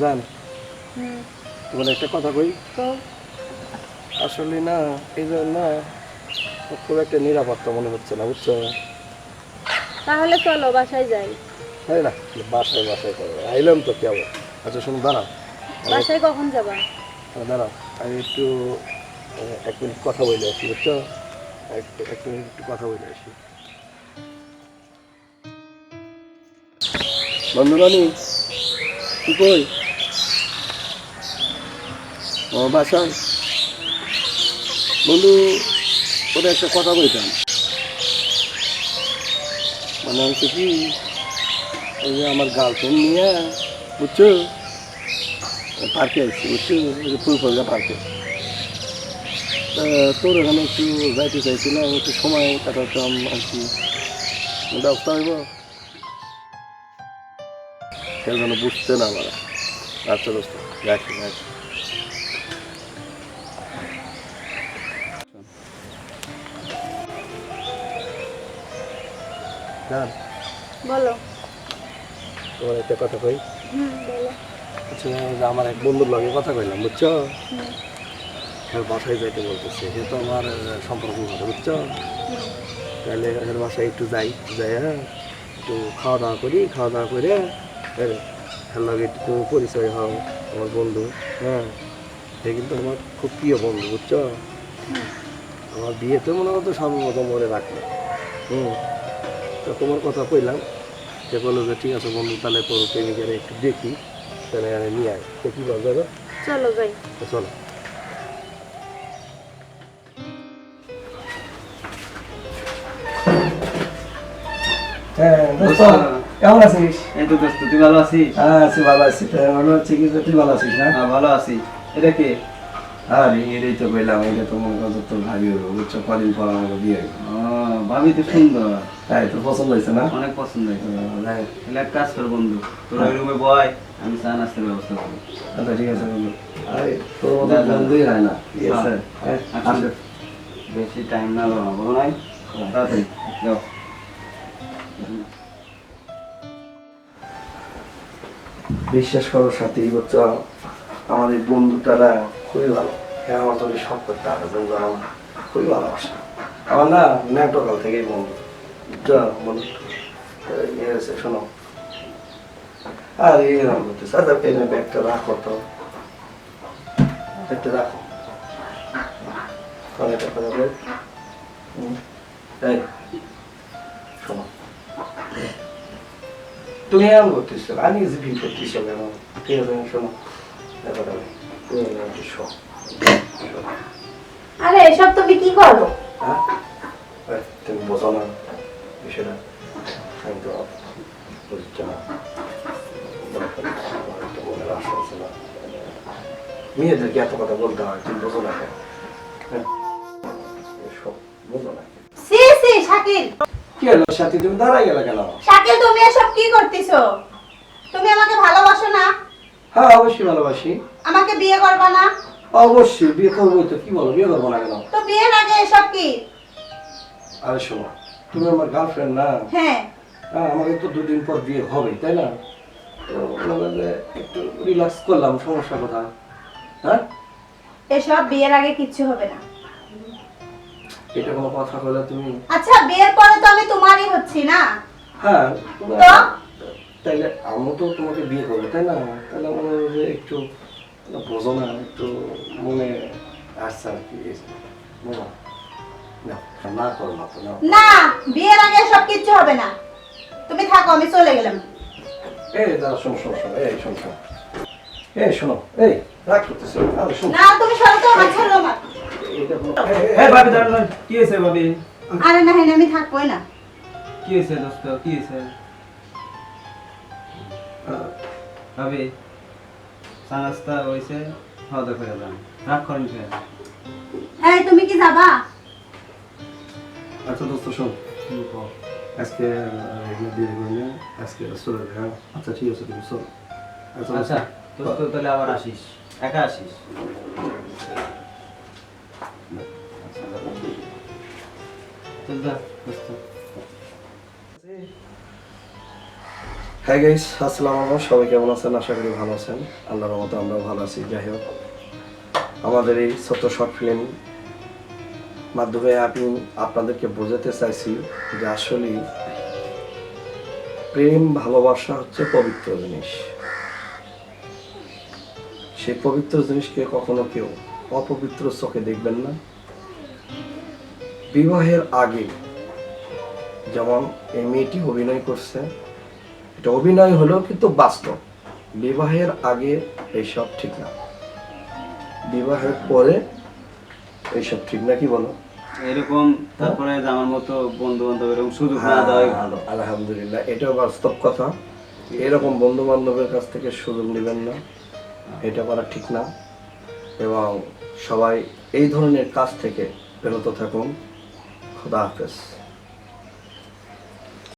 জান। তোমার একটা কথা কই? আসলে না এই জন্য না খুব একটা নিরাপত্তা মনে হচ্ছে না বুঝছ? তাহলে চলো বাসায় যাই। তাই না? বাসায় বাসায় করো আইলাম তো কেমন আচ্ছা শোনো দাঁড়াও। বাসায় কখন যাবা? দাঁড়াও। আমি একটু এক মিনিট কথা বলে আসি বুঝছ? এক মিনিট একটু কথা বলে আসি। বন্ধুরানি কি কই? ও বাসায় বন্ধু ওটা একটা কথা বলতাম মানে হচ্ছে কি ওই যে আমার গার্লফ্রেন্ড নিয়ে, বুঝছ? পার্কে আসছি বুঝছ? ফুলফলগা পার্কে তোর ওখানে একটু যাইতে চাইছিলাম, একটু সময় কাটাতাম আর কি। ব্যবস্থা হইব? সে বুঝতে না পারে। আচ্ছা দোস্ত রাখি রাখি জান বলো। তোমার একটা কথা কই? আচ্ছা আমার এক বন্ধুর লগে কথা কইলাম বুঝছ? এর বাসায় যাইতে বলতেছে সে তো আমার সম্পর্ক ঘটে বুঝছ? তাহলে এর বাসায় একটু যাই যাই হ্যাঁ একটু খাওয়া দাওয়া করি খাওয়া দাওয়া করে এর লগে একটু পরিচয় হও আমার বন্ধু হ্যাঁ। সে কিন্তু আমার খুব প্রিয় বন্ধু বুঝছ? আমার বিয়েতে মনে হতো সর্বপ্রথম মনে রাখল। হুম। তো তোমার কথা কইলাম সে বলল যে ঠিক আছে বন্ধু তাহলে তোর প্রেমিকারে একটু দেখি তাহলে আমি নিয়ে আয় তো কী বলবে চলো যাই। চলো। হ্যাঁ কেমন আছিস? এই তো দোস্ত তুই ভালো আছিস? হ্যাঁ আছি ভালো আছি। ভালো আছি কি তুই ভালো আছিস না? হ্যাঁ ভালো আছি। এটা কে? আর এটাই তো বললাম এটা তো মনে করো তোর ভাবি হব বুঝছ? কদিন পর আমাকে বিয়ে ভাবি তো সুন্দর। তাই তো পছন্দ হয়েছে না? অনেক পছন্দ হয়েছে। তাহলে এক কাজ কর বন্ধু তোর ওই রুমে বয় আমি চা নাস্তার ব্যবস্থা করব। আচ্ছা ঠিক আছে বন্ধু। আরে তোর মতো বন্ধুই হয় না। হ্যাঁ। বেশি টাইম না বাবা বলো নাই? তাড়াতাড়ি যাও। বিশ্বাস করো সাথে এই বছর আমার বন্ধুটারা খুবই ভালো। হ্যাঁ আমার তোর সব করতে হবে বন্ধু আমার খুবই ভালোবাসা। আমার না ন্যাটোকাল থেকেই বন্ধু। বন্ধু। ইয়ে শোনো। আর করতেছে। আচ্ছা পেনে ব্যাগটা রাখো। তো একটা রাখো কথা বল এই, শোনো। তুমি এমন করতেছো, আমি ফিল করতেছো কেন ঠিক আছে, শোনো। ব্যাপারটা আরে এসব তুমি কি করো? হ্যাঁ? তুমি বোঝো না বিষয়টা। আমি তো বুঝছি না। মেয়েদেরকে এত কথা বলতে হয়? তুমি বোঝো না কেন? বোঝো না সি সি শাকিল। কি হলো সাথী তুমি দাঁড়াই গেলে কেন? শাকিল তুমি এসব কি করতেছো? তুমি আমাকে ভালোবাসো না? হ্যাঁ অবশ্যই ভালোবাসি। আমাকে বিয়ে করবা না? অবশ্যই বিয়ে করবোই তো কি বলো বিয়ে করব না কেন? তো বিয়ের আগে এসব কি? আরে শোনো তুমি আমার গার্লফ্রেন্ড না? হ্যাঁ। হ্যাঁ আমাকে তো দুদিন পর বিয়ে হবে তাই না? তো একটু রিল্যাক্স করলাম সমস্যা কোথায়? হ্যাঁ? এসব বিয়ের আগে কিচ্ছু হবে না। এটা কোনো কথা বলে তুমি? আচ্ছা বিয়ের পরে তো আমি তোমারই হচ্ছি না? হ্যাঁ তো? তাইলে আমি তো তোমাকে বিয়ে করব তাই না? তাহলে যে একটু বোঝো না একটু মনে আসছে আর কি না না করো না তো না বিয়ের আগে এসব কিচ্ছু হবে না। তুমি থাকো আমি চলে গেলাম। এই দাঁড়া শোনো শোনো শোনো এই শোনো শোনো। এই শোনো এই রাগ করতেছো না তুমি সরো তো আমার ছাড়ো আমার। এই ভাবি দাঁড়ান। কি হয়েছে ভাবি? আরে না হ্যাঁ আমি থাকবোই না। কি হয়েছে দোস্ত কি হয়েছে? ভাবি চা নাস্তা হয়েছে খাওয়া দাওয়া করে যান। রাগ করেন কেন এই তুমি কি যাবা? আচ্ছা দোস্ত শোন। আজকে এগুলো দিয়ে দেবো আজকে চলে যাবে আচ্ছা ঠিক আছে তুমি চলো আচ্ছা আচ্ছা দোস্ত তাহলে আবার আসিস। একা আসিস? আচ্ছা, চল যা দোস্ত। হ্যাঁ গাইস আসসালামু আলাইকুম। সবাই কেমন আছেন? আশা করি ভালো আছেন। আল্লাহর রহমতে আমরাও ভালো আছি। যাই হোক, আমাদের এই ছোট্ট শর্ট ফিল্ম মাধ্যমে আমি আপনাদেরকে বোঝাতে চাইছি যে আসলে প্রেম ভালোবাসা হচ্ছে পবিত্র জিনিস। সেই পবিত্র জিনিসকে কখনো কেউ অপবিত্র চোখে দেখবেন না। বিবাহের আগে যেমন এই মেয়েটি অভিনয় করছে এটা অভিনয় হলেও কিন্তু বাস্তব। বিবাহের আগে এইসব ঠিক না। বিবাহের পরে এইসব ঠিক না কি বলো? এরকম তারপরে আমার মতো বন্ধু বান্ধব এরকম সুযোগ না দেওয়াই ভালো। আলহামদুলিল্লাহ এটাও বাস্তব কথা। এরকম বন্ধু বান্ধবের কাছ থেকে সুযোগ নেবেন না। এটা করা ঠিক না। এবং সবাই এই ধরনের কাজ থেকে বিরত থাকুন। খুদা হাফেজ।